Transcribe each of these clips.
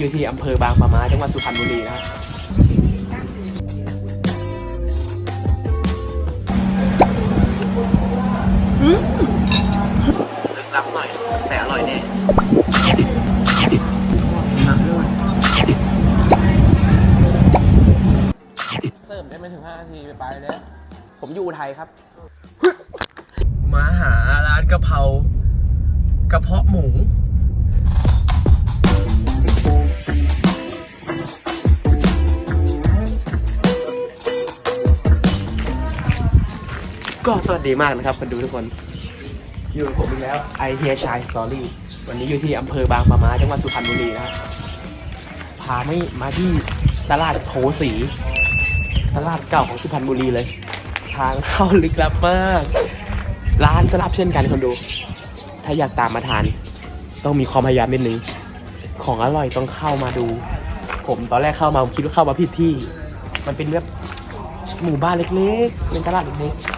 อยู่ที่อำเภอบางปะมาจังหวัดสุพรรณบุรีนะครับอืมลึกลับหน่อย แต่อร่อยแน่มาด้วยเสิร์ฟได้ไม่ถึง5นาทีไปไปแล้ว ผมอยู่อุทัยครับ มาหาร้านกะเพรากระเพาะหมู ก็สวัสดีมากนะครับคนดูทุกคน อยู่กับผมอีกแล้ว I Hear Chai Story วันนี้อยู่ที่อำเภอบางปะมาจังหวัดสุพรรณบุรีนะครับพาไม่มาที่ตลาดโพสี ตลาดเก่าของสุพรรณบุรีเลย ทางเข้าลึกลับมาก ร้านก็รับเช่นกันคนดู ถ้าอยากตามมาทาน ต้องมีความพยายามนิดนึงของอร่อยต้องเข้ามาดู ผมตอนแรกเข้ามาผมคิดว่าเข้ามาผิดที่ มันเป็นแบบหมู่บ้านเล็กๆ เป็นตลาดเล็กๆ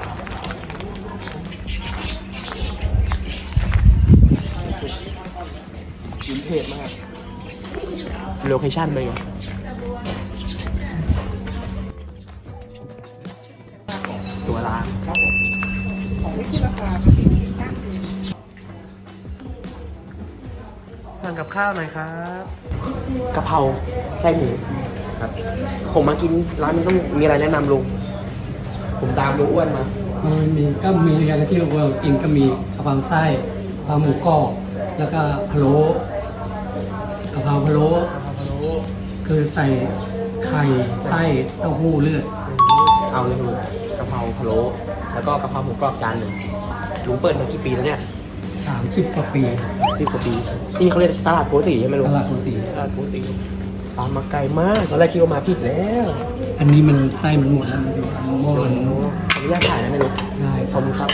วินเทจมาก โลเคชั่นเลยไงตัวร้านทานกับข้าวหน่อยครับกะเพราไส้หมูครับ ผมมากินร้านนี้ต้องมีอะไรแนะนำลุงผมตามลุงอ้วนมามันมีก็มีอะไรที่เรากินก็มีกะเพราไส้กะเพราหมูกรอบแล้วก็พะโล้ กะเพราพะโล้คือใส่ไข่ไส้เต้าหู้เลือดเอาเลยลุงกะเพราพะโล้แล้วก็กะเพราหมูกรอบจานหนึ่งลุงเปิดมากี่ปีแล้วเนี่ย30กว่าปีสิบกว่าปีที่นี่เขาเรียกตลาดโพสีใช่ไหมลุตงลาดภูสีตลาดโพสีตามมาไกลมากตอนแรกคิดว่ามาผิดแล้ว อันนี้มันไส้มันหมดแล้วมันอยู่หม้อมันขออนุญาตถ่ายนะไม่รู้ได้ขอบคุณครับ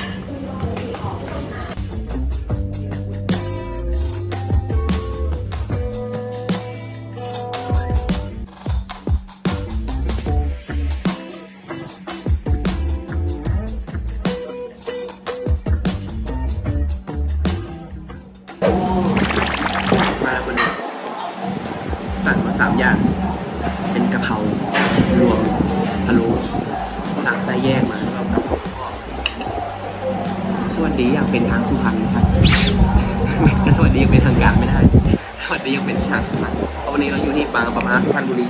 าคนนี้สั่งมาสามอย่าง เป็นกะเพรารวมพะโล้สั่งไส้แยกมาแล้วก็กะเพราทอดสวัสดีอย่างเป็นทางสุพรรณนะครับสวัสดียังเป็นทางการไม่ได้สวัสดียังเป็นทางสุพรรณเพราะวันนี้เราอยู่ที่บางปะมาสุพรรณบุรี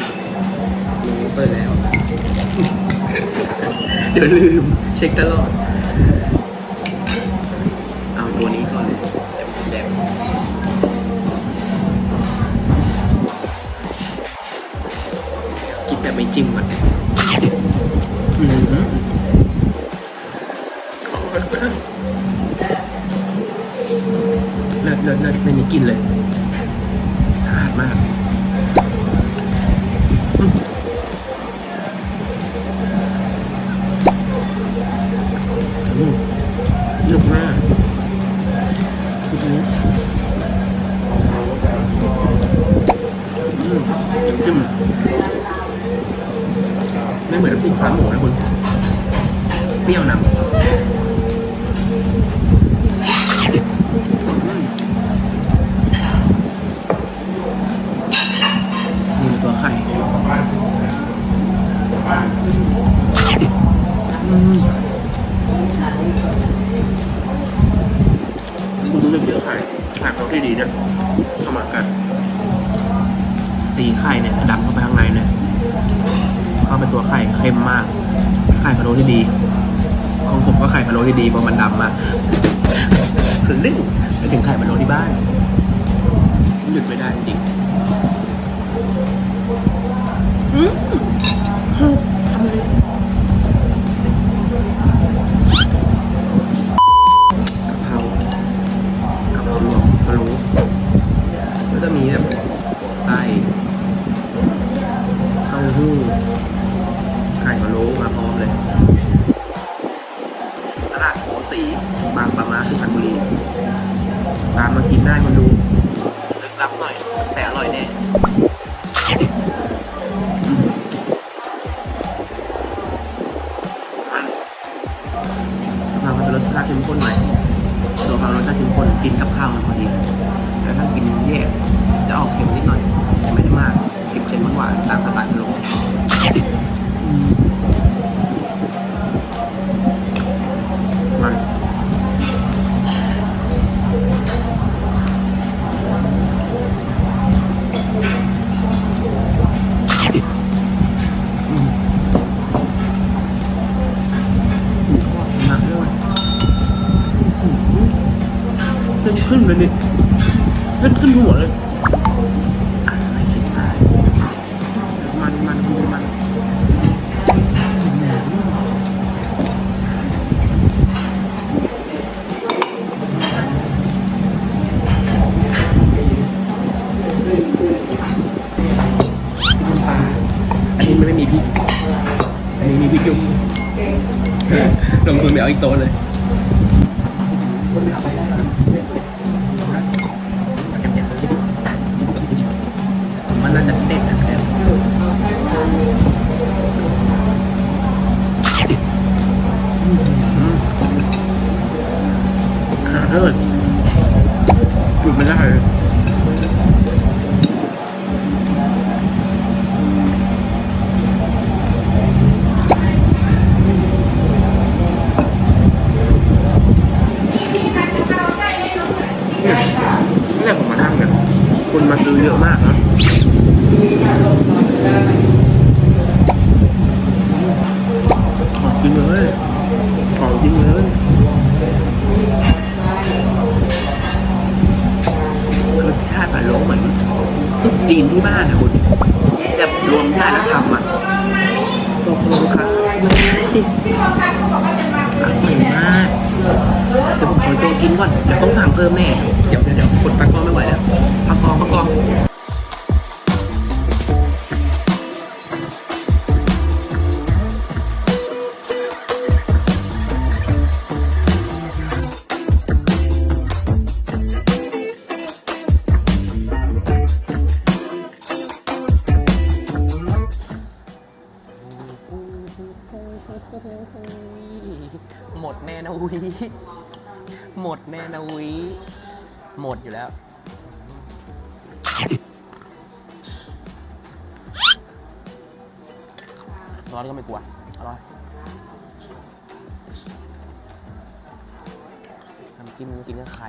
นี่เปิดแล้ว เดี๋ยวลืมเช็คตลอด ไม่จิ้มก่อนอือหือเลิศเลิศเลิศไม่มีกลินเลยสะอาดมาก ข้าเป็นตัวไข่เค็มมาก ไข่พะโล้ที่ดี ของผมก็ไข่พะโล้ที่ดีเพราะมันดำมากคือนึ่งไปถึงไข่พะโล้ที่บ้านหยุดไม่ได้จริง อืม ผักมันจะรสชาติเข้มข้นหน่อยตัวความรสชาติเข้มข้นกินกับข้าวมันพอดีแต่ถ้ากินแยกจะออกเค็มนิดหน่อย ไม่ได้มากเค็มๆหวานตามสไตล์ลง เลยดิขึ้นขึ้นหัวเลยอะไม่ชิบหายมันมันมันมันอันนี้ไม่มีพริกอันนี้มีพริกอยู่ลงทุนไปเอาอีกโต๊ะเลย เออจุดไม่ได้เลยเนี่ยเนี่ยผมมานั่งเนี่ยคนมาซื้อเยอะมากนะ รสชาติแบบโลเหมือนตุ๊กจีนที่บ้านนะคุณแบบรวมญาติแล้วทำอะตกลงครับอร่อยมากเดี๋ยวผมขอตัวกินก่อนเดี๋ยวต้องสั่งเพิ่มแน่ เดี๋ยวเดี๋ยวกดี๋ยวกดตะกร้อไม่ไหวแล้วพักกองพักกอ หมดแน่นะวิหมดแน่นะวิหมดอยู่แล้วร้อนก็ไม่กลัว อร่อย น้ำจิ้มกินกับไข่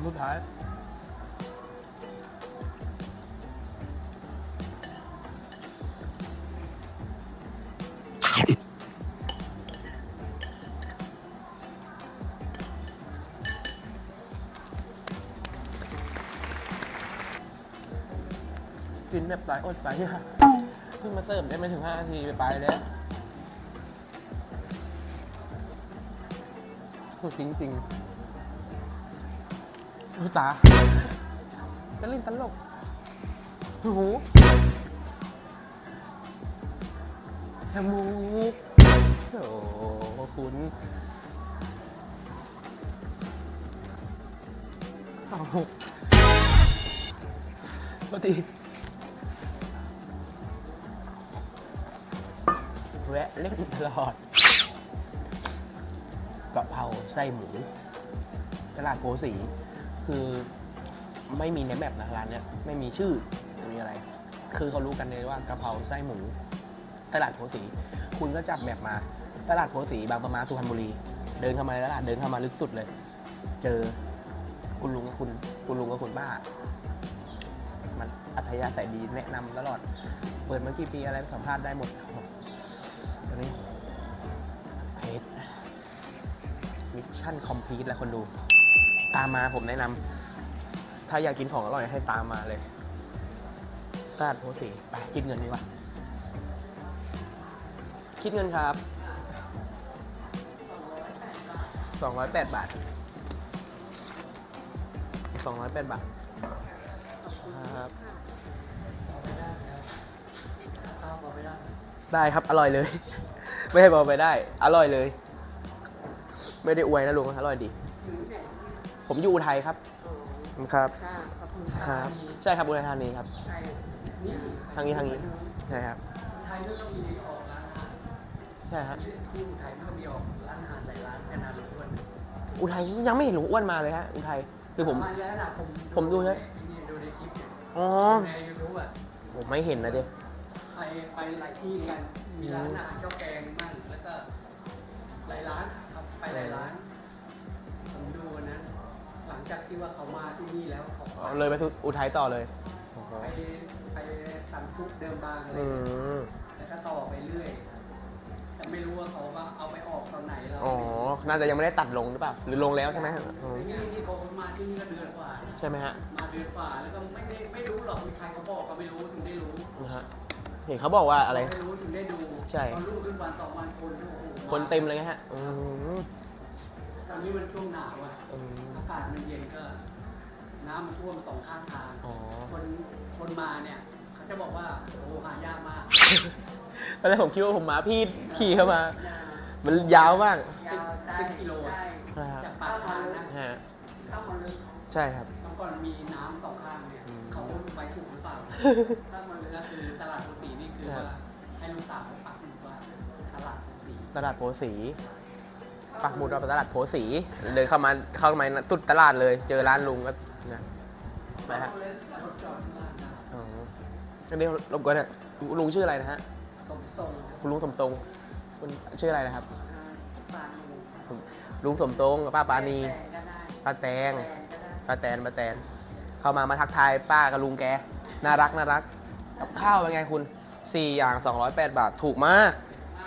ำสุดท้ายกินแบบสายอดสายยากเพิ่งมาเสิร์ฟได้ไม่ถึง 5 นาที ไปไปแล้วสุดจริง ๆ ดูตาจะเล่นตลกโอ้โหจมูกโอ้คุณเอาปกติแวะเล่นตลอดกะเพราไส้หมูตลาดโพสี คือไม่มีในแมปนะร้านเนี้ยไม่มีชื่อไม่มีอะไร คือเขารู้กันเลยว่ากะเพราไส้หมู ตลาดโพสีคุณก็จับแมปมา ตลาดโพสีบางประมาสุพรรณบุรี เดินเข้ามาในตลาดเดินเข้ามาลึกสุดเลย เจอคุณลุงกับคุณ คุณลุงกับคุณป้า มันอัธยาศัยดีแนะนำตลอด เปิดมากี่ปีอะไรสัมภาษณ์ได้หมดครับตอนนี้เพจมิชชั่นคอมพลีทแล้วคนดู ตามมาผมแนะนำถ้าอยากกินของอร่อยให้ตามมาเลยตลาดโพสีไปคิดเงินดีกว่า คิดเงินครับ208บาท208บาทครับได้ครับ อร่อยเลย ไม่ให้บอกไปได้ อร่อยเลย ไม่ได้อวยนะลุงอร่อยดี ผมอยู่อุทัยครับ ครับ ค่ะขอบคุณครับใช่ครับอุทัยธานีครับ ไทยนี่ทางนี้ทางนี้ ใช่ครับ ไทยก็มีออกร้านอาหารใช่ครับ ที่อุทัยก็มีออกร้านอาหารหลายร้านกันนะทุกคนอุทัยยังไม่เห็นลุงอ้วนมาเลยฮะ อุทัยคือผม มาแล้วล่ะผมผมดูใช่นี่ดูในคลิปอ๋อ ในยูทูบอะผมไม่เห็นนะเด็ ไปไปหลายที่กัน มีร้านอาหารข้าวแกงบ้างแล้วก็ เขาอ๋อเลยไปทุอุทัยต่อเลยโอ้โหไปไปสันทุกเดิมบางอะไรอืมแล้วก็ต่อไปเรื่อยแต่ไม่รู้ว่าเขาว่าเอาไปออกตอนไหนเราอ๋อ น่าจะยังไม่ได้ตัดลงหรือเปล่า หรือลงแล้วใช่ไหมอ๋อนี่ที่เขามาที่นี่ก็เดือนกว่า ใช่ไหมฮะมาเดือนกว่าแล้วก็ไม่ไม่ไม่รู้หรอกมีใครเขาบอกก็ไม่รู้ถึงได้รู้นะฮะ เห็นเขาบอกว่าอะไรไม่รู้ถึงได้ดูใช่ ตอนลูกขึ้นวันสองวันคนโอ้โหคนเต็มเลยฮะอืมตอนนี้มันช่วงหนาวอะอืม อากาศมันเย็นก็ น้ำมันท่วมสองข้างทาง อ๋อคนคนมาเนี่ย เขาจะบอกว่าโอ้หายากมากตอนแรกผมคิดว่าผมมาพี่ขี่เข้ามา มันยาวมากสิบสิบกิโลอะนะครับจากปากทางนะฮะเข้ามาลึกใช่ครับเมื่อก่อนมีน้ำสองข้างเนี่ยอืมเขาไปถูกหรือเปล่าถ้ามันเรือคือตลาดภาษีนี่คือครัว่าบให้ลูกสาวเขาปักหมุดว่าตลาดภาษีตลาดโพสีปักหมุดว่าตลาดโพสีเดินเข้ามาเข้ามาสุดตลาดเลย เจอร้านลุงก็ นะไปฮะเขาเลยรถจอดที่ร้านนะอ๋ออันนี้รบกวนเนี่ยลุงชื่ออะไรนะฮะ สมทรงคุณลุงสมทรงคุณชื่ออะไรนะครับอ่าปานหมูลุงสมทรงกับป้าปานีแก็ได้ป้าแตงแฟนก็ได้ป้าแตนป้าแตน เข้ามามาทักทายป้ากับลุงแก น่ารักน่ารักกับข้าวเป็นไงคุณ 4 อย่าง 208 บาท ถูกมากอ่า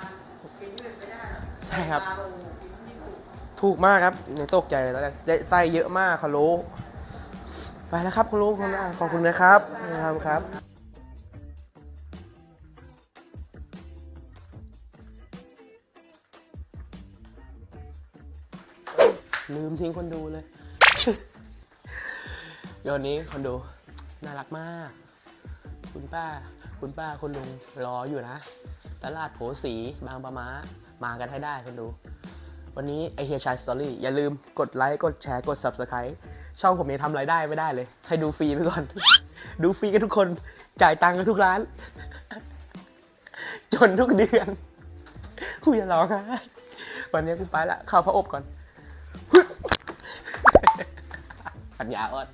กินยืดไม่ได้หรอกใช่ครับ ปลาโอ้โหกินไม่ถูกถูกมากครับยังตกใจเลยตอนแรกไส้เยอะมากคาโล ไปแล้วครับคุณลุงขอบคุณมากขอบคุณนะครับครับครับ ลืมทิ้งคนดูเลยเดี๋ยววันนี้คนดูน่ารักมาก คุณป้า คุณป้าคุณลุงรออยู่นะตลาดโผสีบางปะมามากันให้ได้คนดู วันนี้ไอเฮียชายสตอรี่อย่าลืมกดไลค์ กดแชร์ กด Subscribe ช่องผมยังทำรายได้ไม่ได้เลย ให้ดูฟรีไปก่อน ดูฟรีกันทุกคน จ่ายตังค์กันทุกร้าน จนทุกเดือนกูอย่าร้องไห้วันนี้กูไปละเข้าพระอบก่อนปัญญาอ่อน